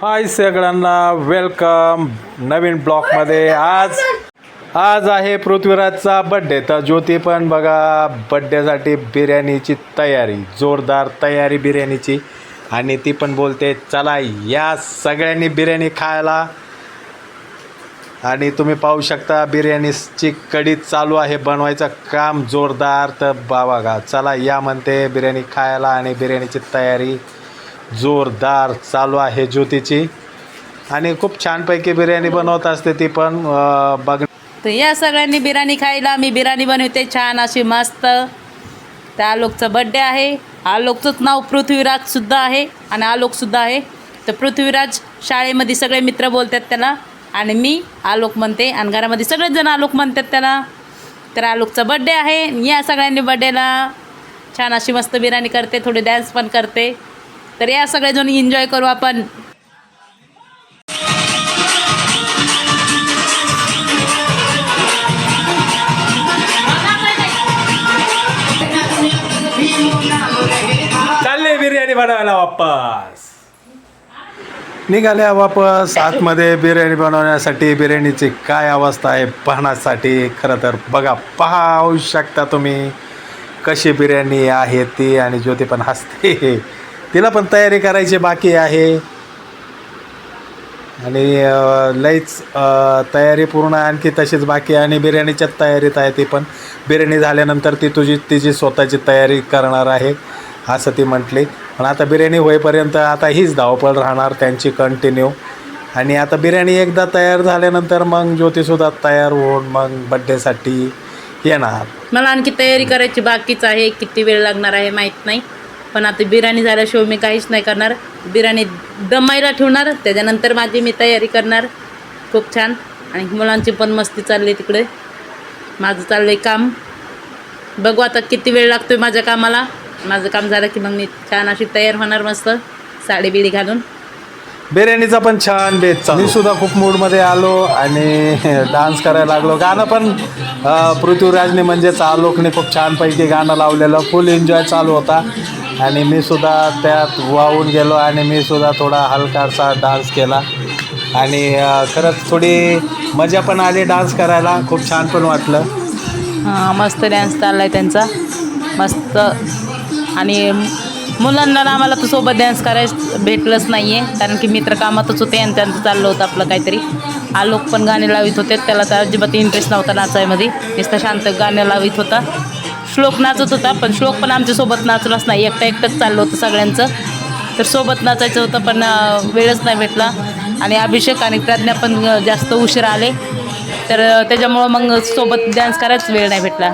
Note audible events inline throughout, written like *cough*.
हाय सगळ्यांना वेलकम नवीन ब्लॉकमध्ये आज आज आहे पृथ्वीराजचा बड्डे तर ज्योती पण बघा बड्डेसाठी बिर्याणीची तयारी जोरदार तयारी बिर्याणीची. आणि ती पण बोलते चला या सगळ्यांनी बिर्याणी खायला. आणि तुम्ही पाहू शकता बिर्याणीची कडी चालू आहे बनवायचं काम जोरदार. तर बाबा गा चला या म्हणते बिर्याणी खायला आणि बिर्याणीची तयारी. जोरदार चालू आहे ज्योतीची. आणि खूप छानपैकी बिर्याणी बनवत असते ती पण बघ तर या सगळ्यांनी बिर्याणी खायला मी बिर्याणी बनवते छान अशी मस्त. त्या आलोकचा बड्डे आहे. आलोकचंच नाव पृथ्वीराजसुद्धा आहे आणि आलोकसुद्धा आहे. तर पृथ्वीराज शाळेमध्ये सगळे मित्र बोलतात त्याला आणि मी आलोक म्हणते आणि घरामध्ये सगळेच जण आलोक म्हणतात त्याला. तर आलोकचा बड्डे आहे. या सगळ्यांनी बड्डेला छान अशी मस्त बिर्याणी करते थोडी डॅन्स पण करते. तर या सगळेजण एन्जॉय करू आपण. चालले बिर्याणी बनवायला वापस. निघाल्या वापस. आतमध्ये बिर्याणी बनवण्यासाठी बिर्याणीची काय अवस्था आहे पाहण्यासाठी खरं तर बघा पाहू शकता तुम्ही कशी बिर्याणी आहे ती आणि ज्योती पण हसते. तिला पण तयारी करायची बाकी आहे. आणि लईच तयारी पूर्ण आणखी तशीच बाकी आहे. आणि बिर्याणीच्या तयारीत आहे ती पण. बिर्याणी झाल्यानंतर ती तुझी तिची स्वतःची तयारी करणार आहे असं ती म्हटली. पण आता बिर्याणी होईपर्यंत आता हीच धावपळ राहणार त्यांची कंटिन्यू आणि आता बिर्याणी एकदा तयार झाल्यानंतर मग ज्योतिसुद्धा तयार होऊन मग बड्डेसाठी येणार. मला आणखी तयारी करायची बाकीच आहे. किती वेळ लागणार आहे माहीत नाही. पण आता बिर्याणी झाल्याशिवाय मी काहीच नाही करणार. बिर्याणी दमायला ठेवणार त्याच्यानंतर माझी मी तयारी करणार. खूप छान. आणि मुलांची पण मस्ती चालली तिकडे. माझं चाललं आहे काम. बघू आता किती वेळ लागतो आहे माझ्या कामाला. माझं काम झालं की मग मी छान अशी तयार होणार मस्त. साडी बिडी घालून. बिर्याणीचा पण छान बेत चालू. मी सुद्धा खूप मूडमध्ये आलो आणि डान्स करायला लागलो. गाणं पण पृथ्वीराजने म्हणजेच आलोकने खूप छानपैकी गाणं लावलेलं. फुल एन्जॉय चालू होता. आणि मी सुद्धा त्यात वाहून गेलो आणि मी सुद्धा थोडा हलकासा डान्स केला. आणि खरंच थोडी मजा पण आली डान्स करायला. खूप छान पण वाटलं. हां मस्त डॅन्स चालला आहे त्यांचा. मस्त. आणि मुलांना ना आम्हाला तर सोबत डॅन्स करायचं भेटलंच नाही आहे कारण की मित्र कामातच होते आणि त्यांचं चाललं होतं आपलं काहीतरी. आलोक पण गाणे लावित होते. त्याला तर अजिबात इंटरेस्ट नव्हता नाचायमध्ये. नुसतं शांत गाणं लावित होता. श्लोक नाचत होता पण श्लोक पण आमच्यासोबत नाचलाच नाही. एकटं एकटंच चाललं होतं सगळ्यांचं. तर सोबत नाचायचं होतं पण वेळच नाही भेटला. आणि अभिषेक आणि प्रज्ञा पण जास्त उशीर आले. तर त्याच्यामुळं मग सोबत डान्स करायच वेळ नाही भेटला.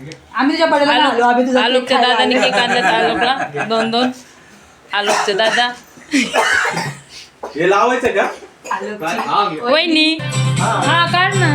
आम्ही तुझ्या बड्याला आलो आम्ही तुझा आलोकच्या दादाने. केक आणला आलोकला. दोन दोन. आलोकचे दादा. हे लावायचं का? वहिनी. हा. काढ ना.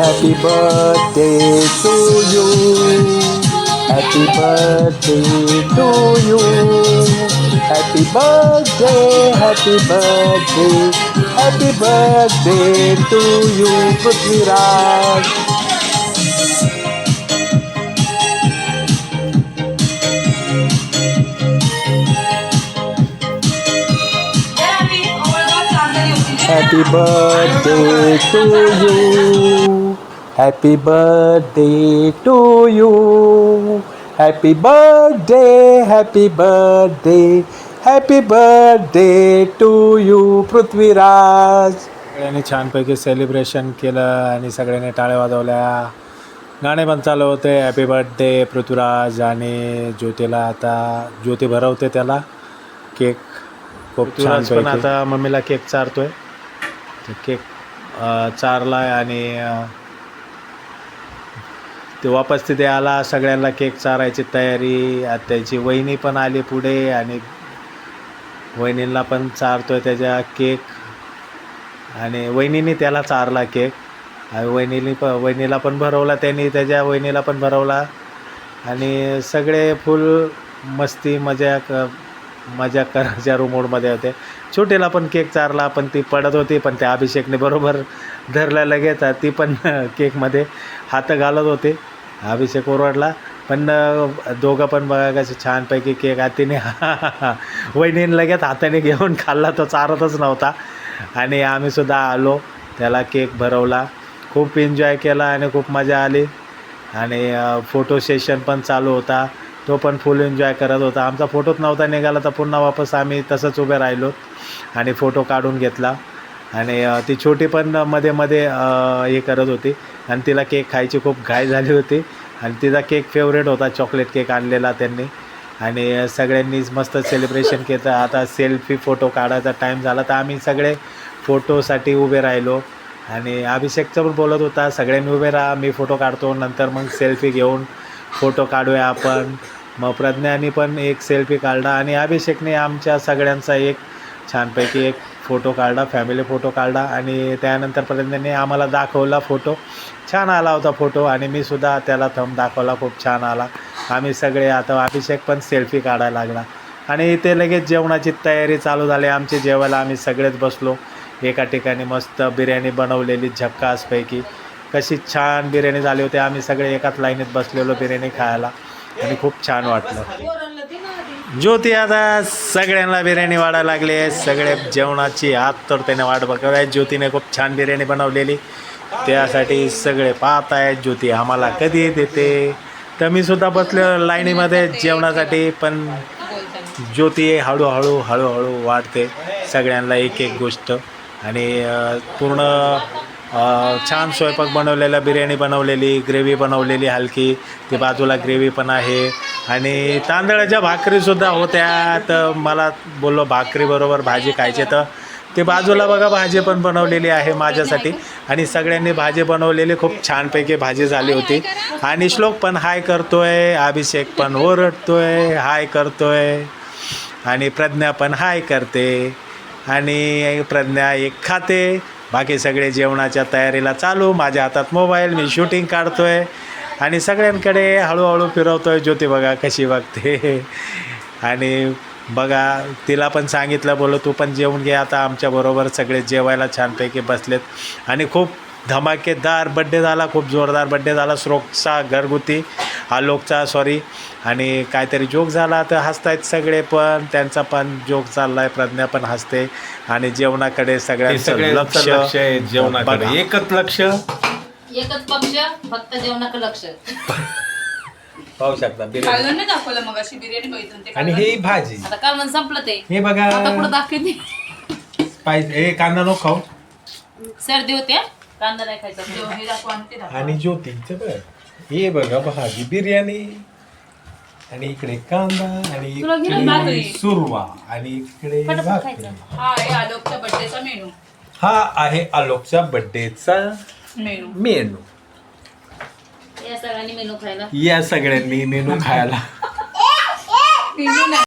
Happy birthday to you. Happy birthday to you. Happy birthday, happy birthday, happy birthday to you, Prithviraj. Happy birthday to you. Happy birthday to you. Happy birthday, happy birthday, happy birthday to you, Prithviraj सगळ्यांनी छानपैकी celebration केलं आणि सगळ्यांनी टाळ्या वाजवल्या. गाणे पण चालू होते. हॅपी बर्थडे पृथ्वीराज आणि ज्योतीला आता ज्योती भरवते त्याला केक खूप छान पण आता मम्मीला केक चारतोय. केक अं, चारलाय आणि ते वापस तिथे आला सगळ्यांना केक चारायची तयारी त्याची वहिनी पण आली पुढे आणि वहिनीला पण चारतोय त्याच्या केक. आणि वहिनीने त्याला चारला केक. आणि वहिनीने प वहिनीला पण भरवला त्यांनी त्याच्या वहिनीला पण भरवला. आणि सगळे फुल मस्ती मजा क मजा करायच्या रूमोडमध्ये होते. छोटीला पण केक चारला पण ती पडत होती पण त्या अभिषेकने बरोबर धरला लगेच ती पण *laughs* केकमध्ये हात घालत होते. अभिषेक ओरडला पण दोघं पण बघा कसे छानपैकी केक हातीने *laughs* वहिनीने लगेच हाताने घेऊन खाल्ला तो चारतच नव्हता. आणि आम्हीसुद्धा आलो त्याला केक भरवला. खूप एन्जॉय केला आणि खूप मजा आली. आणि फोटो सेशन पण चालू होता. तो पण फुल एन्जॉय करत होता. आमचा फोटोच नव्हता निघाला तर पुन्हा वापस आम्ही तसंच उभे राहिलो आणि फोटो काढून घेतला. आणि ती छोटी पण मध्ये मध्ये हे करत होती. आणि तिला केक खायची खूप घाई झाली होती. आणि तिचा केक फेवरेट होता चॉकलेट केक आणलेला त्यांनी. आणि सगळ्यांनीच मस्त सेलिब्रेशन केलं. आता सेल्फी फोटो काढायचा टाईम झाला तर आम्ही सगळे फोटोसाठी उभे राहिलो. आणि अभिषेकचं पण बोलत होता सगळ्यांनी उभे राहा मी फोटो काढतो नंतर मग सेल्फी घेऊन फोटो काढूया आपण. मग प्रज्ञाने पण एक सेल्फी काढला आणि अभिषेकने आमच्या सगळ्यांचा एक छानपैकी एक फोटो काढला फॅमिली फोटो काढला आणि त्यानंतर त्यांनी आम्हाला दाखवला फोटो. छान आला होता फोटो आणि मी सुद्धा त्याला थंब दाखवला खूप छान आला. आम्ही सगळे आता अभिषेक पण सेल्फी काढायला लागला. आणि ते लगेच जेवणाची तयारी चालू झाली. आमची जेवायला आम्ही सगळेच बसलो. एका ठिकाणी मस्त बिर्याणी बनवलेली झक्कासपैकी. कशी छान बिर्याणी झाली होती. आम्ही सगळे एकाच लाईनीत बसलेलो बिर्याणी खायला. आणि खूप छान वाटलं. ज्योती आता सगळ्यांना बिर्याणी वाढायला लागली सगळे जेवणाची हात तर त्याने वाट बघत आहे. ज्योतीने खूप छान बिर्याणी बनवलेली. त्यासाठी सगळे पाहत आहेत. ज्योती आम्हाला कधी देते? तर मी सुद्धा बसलो लाईनीमध्ये जेवणासाठी पण ज्योती हळूहळू हळूहळू वाढते. सगळ्यांना एक एक गोष्ट. आणि पूर्ण छान स्वयंपाक बनवलेला बिर्याणी बनवलेली ग्रेव्ही बनवलेली हलकी. ती बाजूला ग्रेव्ही पण आहे. आणि तांदळाच्या भाकरीसुद्धा होत्या. तर मला बोललो भाकरीबरोबर भाजी खायची. तर ते बाजूला बघा भाजी पण बनवलेली आहे माझ्यासाठी. आणि सगळ्यांनी भाजी बनवलेली खूप छानपैकी भाजी झाली होती. आणि श्लोक पण हाय करतोय. अभिषेक पण ओरडतोय. हाय करतोय. आणि प्रज्ञा पण हाय करते. आणि प्रज्ञा एक खाते. बाकी सगळे जेवणाच्या तयारीला चालू. माझ्या हातात मोबाईल मी शूटिंग काढतोय. आणि सगळ्यांकडे हळूहळू फिरवतोय ज्योती बघा कशी बघते. आणि बघा तिला पण सांगितलं बोलो तू पण जेवून घे आता आमच्याबरोबर सगळे जेवायला छानपैकी बसलेत. आणि खूप धमाकेदार बड्डे झाला खूप जोरदार बड्डे झाला श्रोकचा घरगुती आलोकचा सॉरी आणि काहीतरी जोक झाला तर हसतायत सगळे पण त्यांचा पण जोक चाललाय प्रज्ञा पण हसते. आणि जेवणाकडे सगळ्यांचं लक्ष. आहे जेवणाकडे. एकच लक्ष एकच पक्ष फक्त जेवणाकडे लक्ष. पाहू शकता बिर्याणी. खाल्लं नाही दाखवलं मग अशी बिर्याणी बघितलं ते आणि ही भाजी. आता काल म्हणून संपलं ते. हे बघा. आता पुढे दाखवते स्पाइस हे कांदा नको खाऊ. सर्दी होते हा? कांदा नाही खायचा. हे दाखव आणि ते दाखव. आणि ज्योतीचं बघ. हे बघा भाजी बिर्याणी. आणि इकडे कांदा आणि तुला घे ना इकडे भाकरी. सुरवा आणि इकडे पटापट भाकरी. खायचं. हा आहे आलोकच्या बर्थडेचा मेनू हा आहे आलोकच्या बर्थडेचा मेनू. मेनू. या सगळ्यांनी मेनू खायला. या सगळ्यांनी मेनू खायला. *laughs* मेनू नाही.